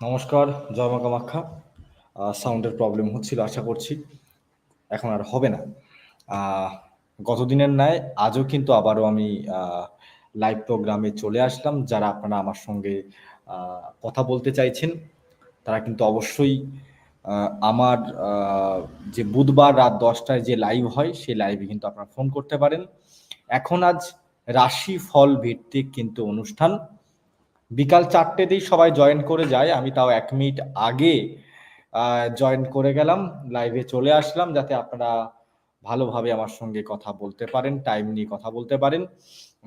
নমস্কার, জয় মা কামাখ্যা সাউন্ডের প্রবলেম হচ্ছিল, আশা করছি। এখন আর হবে না। গতদিনের ন্যায় আজও কিন্তু আবারও আমি লাইভ প্রোগ্রামে চলে আসলাম। যারা আপনারা আমার সঙ্গে কথা বলতে চাইছেন, তারা কিন্তু অবশ্যই আমার যে বুধবার রাত দশটায় যে লাইভ হয়, সেই লাইভে কিন্তু আপনারা ফোন করতে পারেন। এখন আজ রাশি ফল ভিত্তিক কিন্তু অনুষ্ঠান। বিকাল চারটেতেই সবাই জয়েন করে যায়। আমি তাও এক মিনিট আগে জয়েন করে গেলাম লাইভে চলে আসলাম, যাতে আপনারা ভালোভাবে আমার সঙ্গে কথা বলতে পারেন টাইম নিয়ে কথা বলতে পারেন,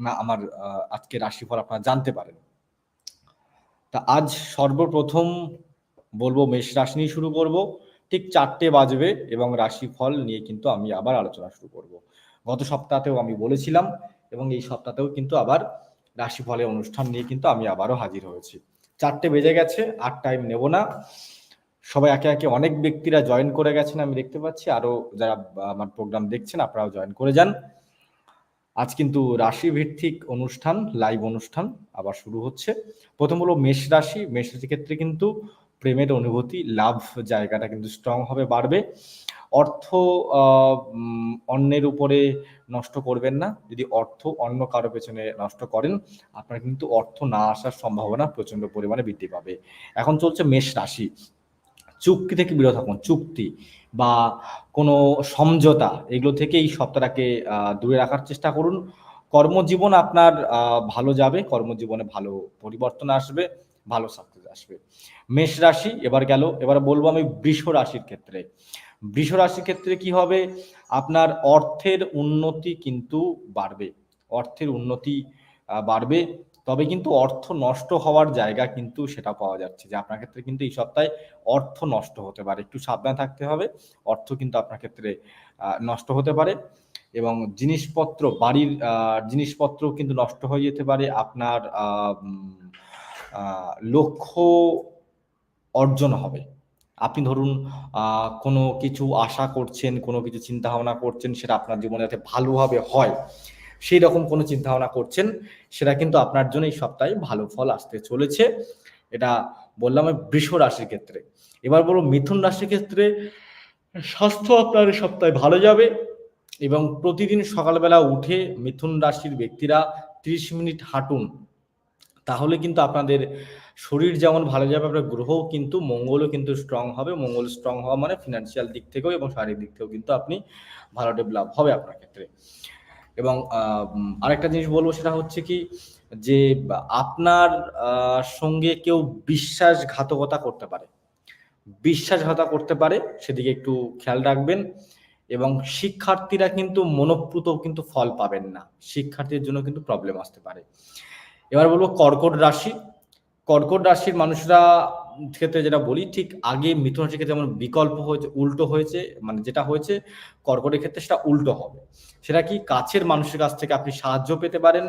না আমার আজকে রাশিফল আপনারা জানতে পারেন। তা আজ সর্বপ্রথম বলব, মেষ রাশি নিয়ে শুরু করব। ঠিক চারটে বাজবে এবং রাশিফল নিয়ে কিন্তু আমি আবার আলোচনা শুরু করব। গত সপ্তাহতেও আমি বলেছিলাম এবং এই সপ্তাহতেও কিন্তু আবার রাশিফলের অনুষ্ঠান নিয়ে কিন্তু আমি আবারও হাজির হয়েছি। চারটে বেজে গেছে, আর টাইম নেব না। সবাই একে একে অনেক ব্যক্তিরা জয়েন করে গেছেন, আমি দেখতে পাচ্ছি। আরও যারা আমার প্রোগ্রাম দেখছেন, আপনারাও জয়েন করে যান। আজ কিন্তু রাশি ভিত্তিক অনুষ্ঠান লাইভ অনুষ্ঠান আবার শুরু হচ্ছে। প্রথম হলো মেষ রাশি। মেষ রাশির ক্ষেত্রে কিন্তু প্রেমের অনুভূতি, লাভ জায়গাটা কিন্তু স্ট্রং হবে বাড়বে। অর্থ অন্যের উপরে নষ্ট করবেন না। যদি অর্থ অন্য কারও পেছনে নষ্ট করেন, আপনার কিন্তু অর্থ না আসার সম্ভাবনা প্রচণ্ড পরিমাণে বৃদ্ধি পাবে। এখন চলছে মেষ রাশি। চুক্তি থেকে বিরত থাকুন। চুক্তি বা কোনো সমঝোতা, এগুলো থেকে এই সপ্তাহটাকে দূরে রাখার চেষ্টা করুন। কর্মজীবন আপনার ভালো যাবে, কর্মজীবনে ভালো পরিবর্তন আসবে, ভালো সাকসেস আসবে। মেষ রাশি এবার গেল, এবার বলব আমি বৃষ রাশির ক্ষেত্রে। বৃষ রাশির ক্ষেত্রে কি হবে? আপনার অর্থের উন্নতি কিন্তু বাড়বে। অর্থের উন্নতি বাড়বে। তবে কিন্তু অর্থ নষ্ট হওয়ার জায়গা কিন্তু সেটা পাওয়া যাচ্ছে যে আপনার ক্ষেত্রে কিন্তু এই সপ্তাহে অর্থ নষ্ট হতে পারে। একটু সাবধান থাকতে হবে। অর্থ কিন্তু আপনার ক্ষেত্রে নষ্ট হতে পারে এবং জিনিসপত্র, বাড়ির জিনিসপত্র কিন্তু নষ্ট হয়ে যেতে পারে। আপনার লক্ষ্য অর্জন হবে। আপনি ধরুন কোনো কিছু আশা করছেন, কোনো কিছু চিন্তা ভাবনা করছেন, সেটা আপনার জীবনে যাতে ভালোভাবে হয়, সেই রকম কোনো চিন্তা ভাবনা করছেন, সেটা কিন্তু আপনার জন্য এই সপ্তাহে ভালো ফল আসতে চলেছে। এটা বললাম বৃষ রাশির ক্ষেত্রে। এবার বলব মিথুন রাশির ক্ষেত্রে স্বাস্থ্য আপনার এই সপ্তাহে ভালো যাবে এবং প্রতিদিন সকালবেলা উঠে মিথুন রাশির ব্যক্তিরা ত্রিশ মিনিট হাঁটুন। তাহলে কিন্তু আপনাদের শরীর যেমন ভালো যাবে, আপনার গ্রহও কিন্তু মঙ্গলও কিন্তু স্ট্রং হবে। মঙ্গল স্ট্রং হওয়া মানে ফিনান্সিয়াল দিক থেকেও এবং শারীরিক দিক থেকেও কিন্তু আপনি ভালো ডেভেলপ হবে আপনার ক্ষেত্রে। এবং আরেকটা জিনিস বলব সেটা হচ্ছে কি যে, আপনার সঙ্গে কেউ বিশ্বাসঘাতকতা করতে পারে। বিশ্বাসঘাতকতা করতে পারে, সেদিকে একটু খেয়াল রাখবেন। এবং শিক্ষার্থীরা কিন্তু মনোপ্রুত কিন্তু ফল পাবেন না। শিক্ষার্থীর জন্য কিন্তু প্রবলেম আসতে পারে। এবার বলব কর্কট রাশি। কর্কট রাশির মানুষরা ক্ষেত্রে যেটা বলি, ঠিক আগে মিথুন রাশির ক্ষেত্রে যেমন বিকল্প হয়েছে, উল্টো হয়েছে মানে যেটা হয়েছে, কর্কটের ক্ষেত্রে সেটা উল্টো হবে। সেটা কি কাছের মানুষের কাছ থেকে আপনি সাহায্য পেতে পারেন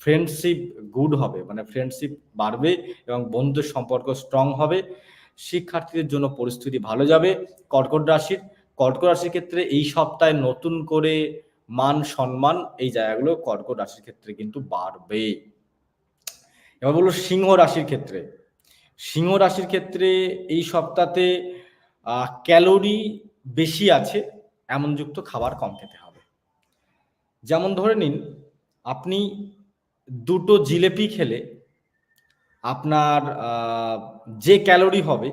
ফ্রেন্ডশিপ গুড হবে মানে ফ্রেন্ডশিপ বাড়বে এবং বন্ধুর সম্পর্ক স্ট্রং হবে, শিক্ষার্থীদের জন্য পরিস্থিতি ভালো যাবে কর্কট রাশির। কর্কট রাশির ক্ষেত্রে এই সপ্তাহে নতুন করে মান সম্মান এই জায়গাগুলো কর্কট রাশির ক্ষেত্রে কিন্তু বাড়বে। এবার বলব সিংহ রাশির ক্ষেত্রে। সিংহ রাশির ক্ষেত্রে এই সপ্তাহে ক্যালোরি বেশি আছে এমন যুক্ত খাবার কম খেতে হবে। যেমন ধরে নিন, আপনি দুটো জিলেপি খেলে আপনার যে ক্যালোরি হবে,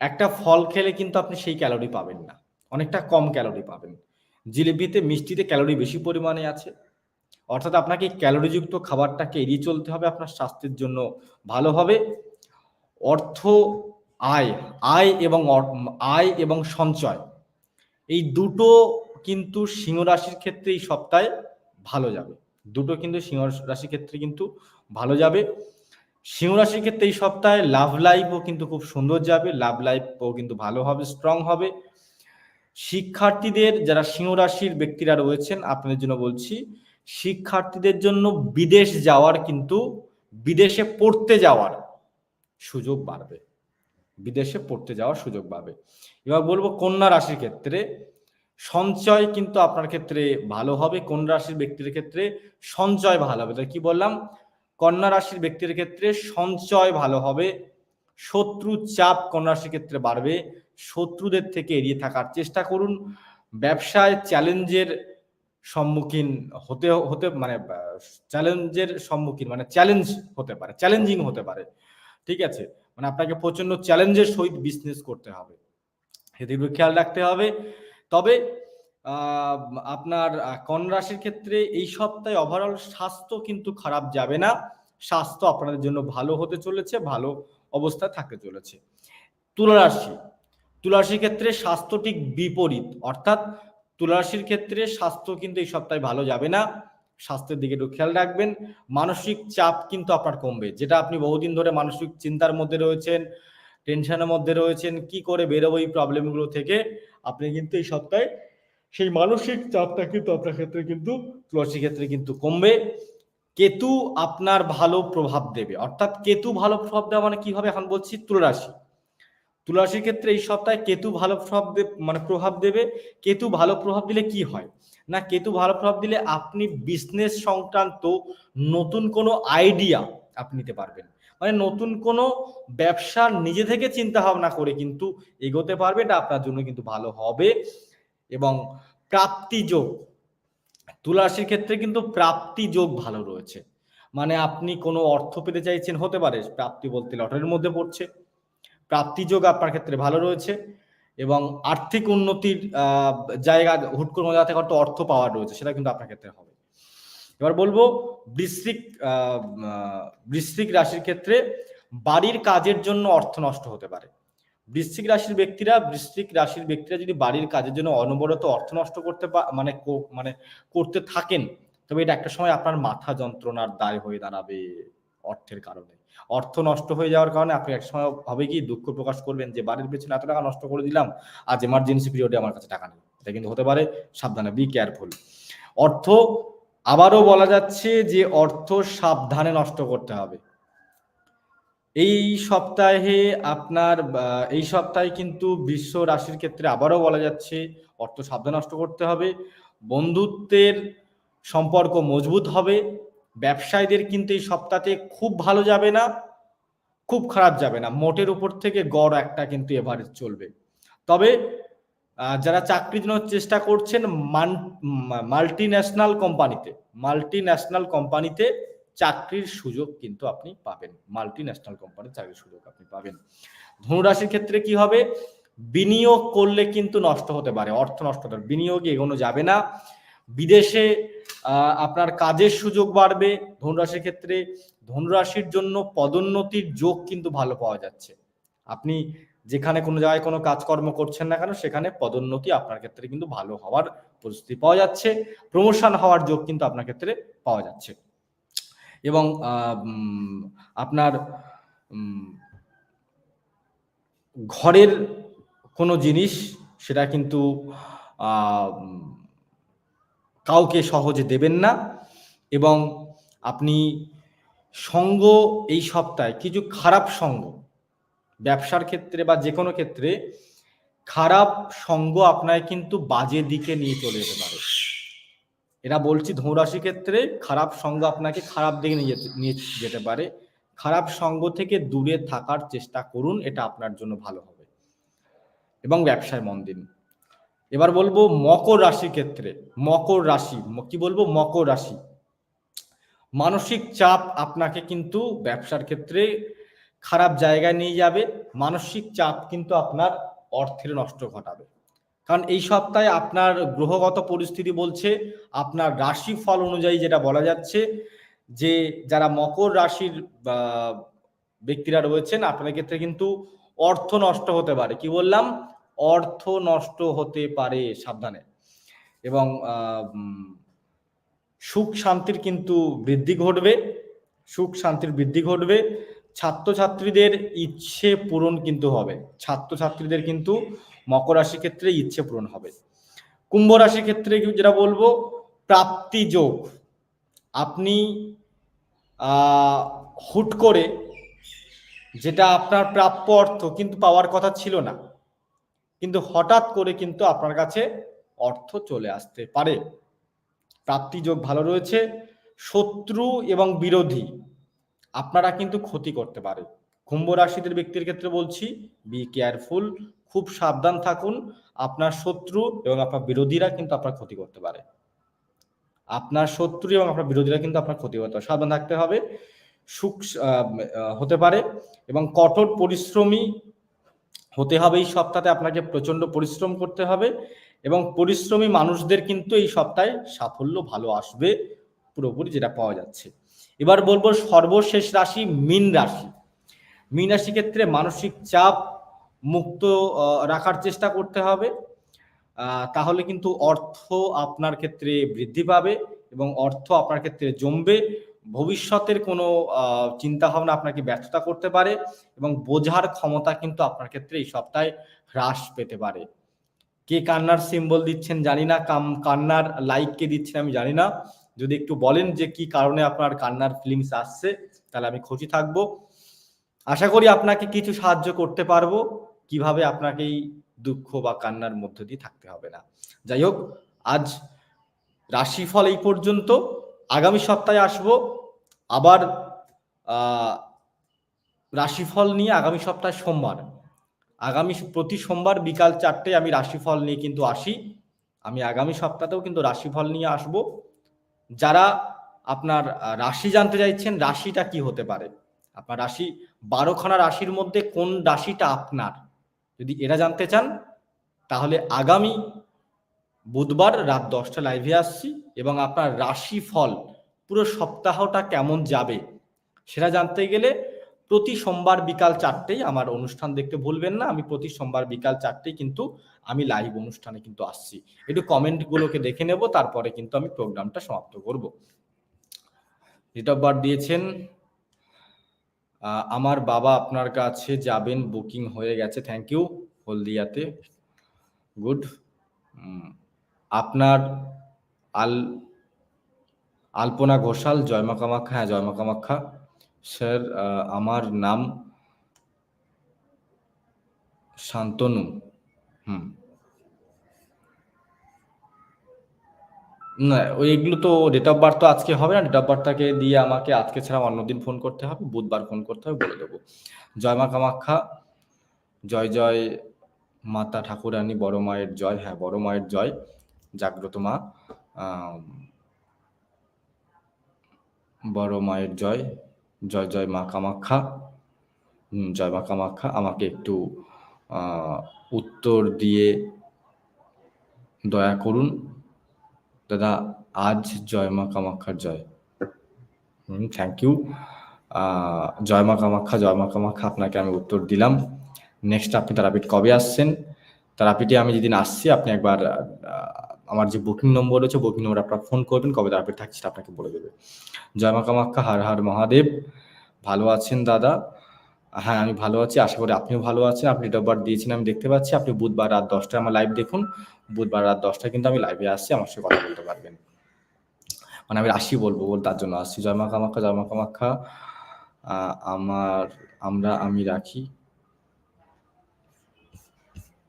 একটা ফল খেলে কিন্তু আপনি সেই ক্যালোরি পাবেন না। অনেকটা কম ক্যালোরি পাবেন। জিলিপিতে মিষ্টিতে ক্যালোরি বেশি পরিমাণে আছে। অর্থাৎ আপনাকে ক্যালোরিযুক্ত খাবারটাকে এড়িয়ে চলতে হবে, আপনার স্বাস্থ্যের জন্য ভালো হবে। অর্থ, আয় আয় এবং আয় এবং সঞ্চয়, এই দুটো কিন্তু সিংহ রাশির ক্ষেত্রে এই সপ্তাহে ভালো যাবে। দুটো কিন্তু সিংহ রাশির ক্ষেত্রে কিন্তু ভালো যাবে। সিংহ রাশির ক্ষেত্রে এই সপ্তাহে লাভ লাইফও কিন্তু খুব সুন্দর যাবে, লাভ লাইফও কিন্তু ভালো হবে, স্ট্রং হবে। শিক্ষার্থীদের, যারা সিংহ রাশির ব্যক্তিরা রয়েছেন, আপনাদের জন্য বলছি শিক্ষার্থীদের জন্য বিদেশ যাওয়ার কিন্তু বিদেশে পড়তে যাওয়ার সুযোগ বাড়বে। বিদেশে পড়তে যাওয়ার সুযোগ পাবে এবার বলব কন্যা রাশির ক্ষেত্রে সঞ্চয় কিন্তু আপনার ক্ষেত্রে ভালো হবে। কন্যা রাশির ব্যক্তির ক্ষেত্রে সঞ্চয় ভালো হবে। তাই কি বললাম? কন্যা রাশির ব্যক্তির ক্ষেত্রে সঞ্চয় ভালো হবে। শত্রু চাপ কন্যারাশির ক্ষেত্রে বাড়বে। শত্রুদের থেকে এড়িয়ে থাকার চেষ্টা করুন। ব্যবসায় চ্যালেঞ্জের সম্মুখীন হতে হতে মানে চ্যালেঞ্জের সম্মুখীন মানে চ্যালেঞ্জ হতে পারে, চ্যালেঞ্জিং হতে পারে, ঠিক আছে? মানে আপনাকে প্রচণ্ড চ্যালেঞ্জের সহিত বিজনেস করতে হবে। সেদিকে খেয়াল রাখতে হবে। তবে আপনার কন রাশির ক্ষেত্রে এই সপ্তাহে ওভারঅল স্বাস্থ্য কিন্তু খারাপ যাবে না। স্বাস্থ্য আপনাদের জন্য ভালো হতে চলেছে, ভালো অবস্থায় থাকতে চলেছে। তুলা রাশি, তুলা ক্ষেত্রে স্বাস্থ্য ঠিক বিপরীত, অর্থাৎ তুলা রাশির ক্ষেত্রে স্বাস্থ্য কিন্তু এই সপ্তাহে ভালো যাবে না। স্বাস্থ্যের দিকে একটু খেয়াল রাখবেন। মানসিক চাপ কিন্তু আপনার কমবে। যেটা আপনি বহুদিন ধরে মানসিক চিন্তার মধ্যে রয়েছেন, টেনশনের মধ্যে রয়েছেন, কি করে বেরোবো এই প্রবলেমগুলো থেকে, আপনি কিন্তু এই সপ্তাহে সেই মানসিক চাপটা কিন্তু আপনার ক্ষেত্রে কিন্তু তুলসী ক্ষেত্রে কিন্তু কমবে। কেতু আপনার ভালো প্রভাব দেবে। অর্থাৎ কেতু ভালো প্রভাব দেওয়া মানে কি হবে এখন বলছি? তুলারাশি। তুলারাশির ক্ষেত্রে এই সপ্তাহে কেতু ভালো প্রভাব মানে প্রভাব দেবে। কেতু ভালো প্রভাব দিলে কি হয়? না, কেতু ভালো প্রভাব দিলে আপনি বিজনেস সংক্রান্ত নতুন কোনো আইডিয়া আপনি নিতে পারবেন। মানে নতুন কোনো ব্যবসা নিজে থেকে চিন্তা ভাবনা করে কিন্তু এগোতে পারবে, এটা আপনার জন্য কিন্তু ভালো হবে। এবং প্রাপ্তি যোগ তুলারাশির ক্ষেত্রে কিন্তু প্রাপ্তি যোগ ভালো রয়েছে। মানে আপনি কোনো অর্থ পেতে চাইছেন, হতে পারে, প্রাপ্তি বলতে লটারির মধ্যে পড়ছে। প্রাপ্তি যোগ আপনার ক্ষেত্রে ভালো রয়েছে এবং আর্থিক উন্নতির জায়গা হুট করে জায়গা থেকে অর্থ পাওয়ার রয়েছে, সেটা কিন্তু আপনার ক্ষেত্রে হবে। এবার বলব, বৃশ্চিক বৃশ্চিক রাশির ক্ষেত্রে বাড়ির কাজের জন্য অর্থ নষ্ট হতে পারে। বৃশ্চিক রাশির ব্যক্তিরা, বৃশ্চিক রাশির ব্যক্তিরা যদি বাড়ির কাজের জন্য অনবরত অর্থ নষ্ট করতে মানে মানে করতে থাকেন, তবে এটা একটা সময় আপনার মাথা যন্ত্রণার দায় হয়ে দাঁড়াবে অর্থের কারণে। অর্থ নষ্ট হয়ে যাওয়ার কারণে আপনি এক সময় হবে কি দুঃখ প্রকাশ করবেন যে বাড়ির পেছনে এত টাকা নষ্ট করে দিলাম, আজ এমার্জেন্সি পিরিয়ডে আমার কাছে টাকা নেই। এটা কিন্তু হতে পারে, সাবধানে বি কেয়ারফুল অর্থ, আবারও বলা যাচ্ছে যে অর্থ সাবধানে নষ্ট করতে হবে। এই সপ্তাহে আপনার এই সপ্তাহে কিন্তু বিশ্ব রাশির ক্ষেত্রে আবারও বলা যাচ্ছে অর্থ সাবধান নষ্ট করতে হবে। বন্ধুত্বের সম্পর্ক মজবুত হবে। ব্যবসায়ীদের কিন্তু এই সপ্তাহে খুব ভালো যাবে না, খুব খারাপ যাবে না। মোটের উপর থেকে গড় একটা কিন্তু এভারেজ চলবে। তবে যারা চাকরির জন্য চেষ্টা করছেন মাল্টি ন্যাশনাল কোম্পানিতে মাল্টি ন্যাশনাল কোম্পানিতে চাকরির সুযোগ কিন্তু আপনি পাবেন। মাল্টি ন্যাশনাল কোম্পানির চাকরির সুযোগ আপনি পাবেন। ধনুরাশির ক্ষেত্রে কি হবে? বিনিয়োগ করলে কিন্তু নষ্ট হতে পারে, অর্থ নষ্ট হতে পারে। বিনিয়োগে এগোনো যাবে না। বিদেশে আপনার কাজের সুযোগ বাড়বে ধনুরাশির ক্ষেত্রে ধনুরাশির জন্য পদোন্নতির যোগ কিন্তু ভালো পাওয়া যাচ্ছে। আপনি যেখানে কোনো জায়গায় কোনো কাজকর্ম করছেন না কেন, সেখানে পদোন্নতি আপনার ক্ষেত্রে কিন্তু ভালো হওয়ার পরিস্থিতি পাওয়া যাচ্ছে, প্রমোশন হওয়ার যোগ কিন্তু আপনার ক্ষেত্রে পাওয়া যাচ্ছে। এবং আপনার ঘরের কোনো জিনিস, সেটা কিন্তু কাউকে সহজে দেবেন না এবং আপনি সঙ্গ এই সপ্তাহে কিছু খারাপ সঙ্গ, ব্যবসার ক্ষেত্রে বা যে কোনো ক্ষেত্রে খারাপ সঙ্গ আপনাকে কিন্তু বাজে দিকে নিয়ে চলে যেতে পারে। এরা বলছি ধনুরাশি ক্ষেত্রে খারাপ সঙ্গ আপনাকে খারাপ দিকে নিয়ে নিয়ে যেতে পারে। খারাপ সঙ্গ থেকে দূরে থাকার চেষ্টা করুন, এটা আপনার জন্য ভালো হবে। এবং ব্যবসায় মন দিন। এবার বলব মকর রাশির ক্ষেত্রে, মকর রাশি কি বলব? মকর রাশি। মানসিক চাপ আপনাকে কিন্তু ব্যবসার ক্ষেত্রে খারাপ জায়গায় নিয়ে যাবে, মানসিক চাপ কিন্তু আপনার অর্থের নষ্ট ঘটাবে। কারণ এই সপ্তাহে আপনার গ্রহগত পরিস্থিতি বলছে, আপনার রাশি ফল অনুযায়ী যেটা বলা যাচ্ছে, যে যারা মকর রাশির ব্যক্তিরা রয়েছেন, আপনাদের ক্ষেত্রে কিন্তু অর্থ নষ্ট হতে পারে। কি বললাম? অর্থ নষ্ট হতে পারে সাবধানে। এবং সুখ শান্তির কিন্তু বৃদ্ধি ঘটবে, সুখ শান্তির বৃদ্ধি ঘটবে। ছাত্রছাত্রীদের ইচ্ছে পূরণ কিন্তু হবে। ছাত্রছাত্রীদের কিন্তু মকর রাশির ক্ষেত্রে ইচ্ছে পূরণ হবে। কুম্ভ রাশির ক্ষেত্রে যেটা বলব? প্রাপ্তি যোগ। আপনি হুট করে যেটা আপনার প্রাপ্য অর্থ কিন্তু পাওয়ার কথা ছিল না। কিন্তু হঠাৎ করে কিন্তু আপনার কাছে অর্থ চলে আসতে পারে। প্রাপ্তি যোগ ভালো রয়েছে, শত্রু এবং বিরোধী আপনারা কিন্তু ক্ষতি করতে পারে। কুম্ভ রাশিদের ব্যক্তির ক্ষেত্রে বলছি বি কেয়ারফুল খুব সাবধান থাকুন, আপনার শত্রু এবং আপনার বিরোধীরা কিন্তু আপনার ক্ষতি করতে পারে। আপনার শত্রু এবং আপনার বিরোধীরা কিন্তু আপনার ক্ষতি করতে পারে। সাবধান থাকতে হবে, সুখ হতে পারে এবং কঠোর পরিশ্রমী হতে হবে এই সপ্তাহে আপনাকে প্রচণ্ড পরিশ্রম করতে হবে এবং পরিশ্রমী মানুষদের কিন্তু এই সপ্তাহে সাফল্য ভালো আসবে পুরোপুরি যেটা পাওয়া যাচ্ছে। এবার বলব সর্বশেষ রাশি মীন রাশি। মীন রাশি ক্ষেত্রে মানসিক চাপ মুক্ত রাখার চেষ্টা করতে হবে। তাহলে কিন্তু অর্থ আপনার ক্ষেত্রে বৃদ্ধি পাবে এবং অর্থ আপনার ক্ষেত্রে জমবে। ভবিষ্যতের কোনো চিন্তা ভাবনা আপনাকে ব্যর্থতা করতে পারে এবং বোঝার ক্ষমতা কিন্তু আপনার ক্ষেত্রে এই সপ্তাহে হ্রাস পেতে পারে। কে কান্নার সিম্বল দিচ্ছেন জানি না, কাম, কান্নার লাইক কে দিচ্ছেন আমি জানি না। যদি একটু বলেন যে কি কারণে আপনার কান্নার ফিলিংস আসছে, তাহলে আমি খুশি থাকব। আশা করি আপনাকে কিছু সাহায্য করতে পারব। কীভাবে আপনাকে এই দুঃখ বা কান্নার মধ্য দিয়ে থাকতে হবে না। যাই হোক, আজ রাশিফল এই পর্যন্ত। আগামী সপ্তাহে আসব, আবার রাশিফল নিয়ে আগামী সপ্তাহে সোমবার। আগামী প্রতি সোমবার বিকাল চারটে আমি রাশিফল নিয়ে কিন্তু আসি। আমি আগামী সপ্তাহেও কিন্তু রাশিফল নিয়ে আসব। যারা আপনার রাশি জানতে চাইছেন, রাশিটা কি হতে পারে? আপনার রাশি বারোখানা রাশির মধ্যে কোন রাশিটা আপনার? যদি এরা জানতে চান, তাহলে আগামী বুধবার রাত দশটা লাইভে আসছি এবং আপনার রাশি ফল পুরো সপ্তাহটা কেমন যাবে সেটা জানতে গেলে প্রতি সোমবার বিকাল চারটেই আমার অনুষ্ঠান দেখতে ভুলবেন না। আমি প্রতি সোমবার বিকাল চারটেই কিন্তু আমি লাইভ অনুষ্ঠানে কিন্তু আসছি। একটু কমেন্টগুলোকে দেখে নেব, তারপরে কিন্তু আমি প্রোগ্রামটা সমাপ্ত করব। ডেট অফ দিয়েছেন আমার বাবা আপনার কাছে যাবেন বুকিং হয়ে গেছে। Thank you হলদিয়াতে। গুড আপনার আল, আলপনা ঘোষাল জয়মা কামাখ্যা হ্যাঁ জয়মা কামাখ্যা স্যার আমার নাম শান্তনু, হুম। না, ওই এগুলো তো ডেট অফ বার্থ তো আজকে হবে না ডেট অফ বার্থটাকে দিয়ে আমাকে আজকে ছাড়া অন্যদিন ফোন করতে হবে, বুধবার ফোন করতে হবে, বলে দেবো। জয়মা কামাখ্যা জয় জয় মাতা ঠাকুরানী, বড় মায়ের জয় হ্যাঁ বড় মায়ের জয়। জাগ্রত মা বড় মায়ের জয় জয় জয় মা কামাখ্যা জয় মা কামাখ্যা। আমাকে একটু উত্তর দিয়ে দয়া করুন। দাদা, আজ জয় মা কামাখ্যার জয়। হুম থ্যাংক ইউ জয় মা কামাখ্যা, জয় মা কামাখ্যা, আপনাকে আমি উত্তর দিলাম। নেক্সট আপনি তারাপীঠ কবে আসছেন? তারাপীঠে আমি যেদিন আসছি, আপনি একবার আমার যে বুকিং নম্বর রয়েছে বুকিং নম্বর আপনার ফোন করবেন, কবে তারাপীঠ থাকছে সেটা আপনাকে বলে দেবে। জয় মা কামাখ্যা হার হার মহাদেব। ভালো আছেন দাদা? হ্যাঁ আমি ভালো আছি, আশা করি আপনিও ভালো আছেন। আপনি ডেট দিয়েছেন, আমি দেখতে পাচ্ছি। আপনি বুধবার রাত দশটায় আমার লাইভ দেখুন। বুধবার রাত দশটায় কিন্তু আমি লাইভে আসছি, আমার সাথে কথা বলতে পারবেন। মানে আমি রাশি বলব, বল তার জন্য আসছি। জয় মা কামাখ্যা জয় মা কামাখ্যা আমার, আমরা, আমি রাখি।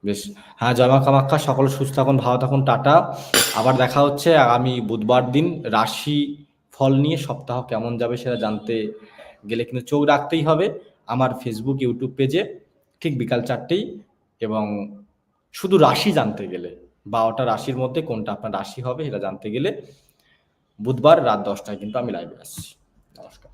বেশ। হ্যাঁ জয় মা কামাখ্যা সকল সুস্থ থাকুন, ভালো থাকুন, টাটা। আবার দেখা হচ্ছে আগামী বুধবার দিন, রাশি ফল নিয়ে সপ্তাহ কেমন যাবে সেটা জানতে গেলে কিন্তু চোখ রাখতেই হবে আমার ফেসবুক ইউটিউব পেজে ঠিক বিকাল চারটেই এবং শুধু রাশি জানতে গেলে, বারোটা রাশির মধ্যে কোনটা আপনার রাশি হবে সেটা জানতে গেলে বুধবার রাত দশটায় কিন্তু আমি লাইভে আসছি। নমস্কার।